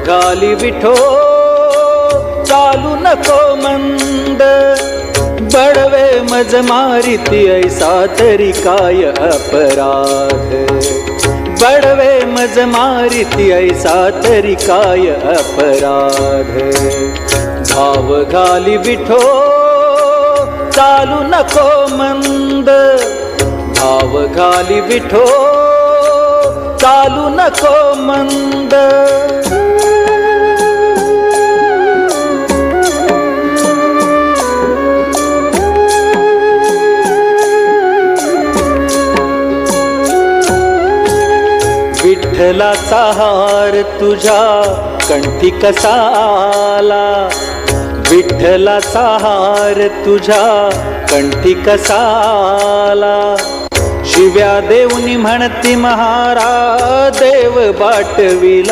घाली विठो चालू नको मंद. बडवे मज मारिती ऐसा तरी काय अपराध. बडवे मज मारिती ऐसा तरी काय अपराध. भाव घाली विठो चालू नको मंद. भाव घाली विठो चालू नको मंद. विठ्ठलाचा हार तुझ्या कंठी कसा आला विठ्ठलाचा हार तुझ्या कंठी कसा आला शिव्या देऊनी म्हणती महारा देव बाटविला.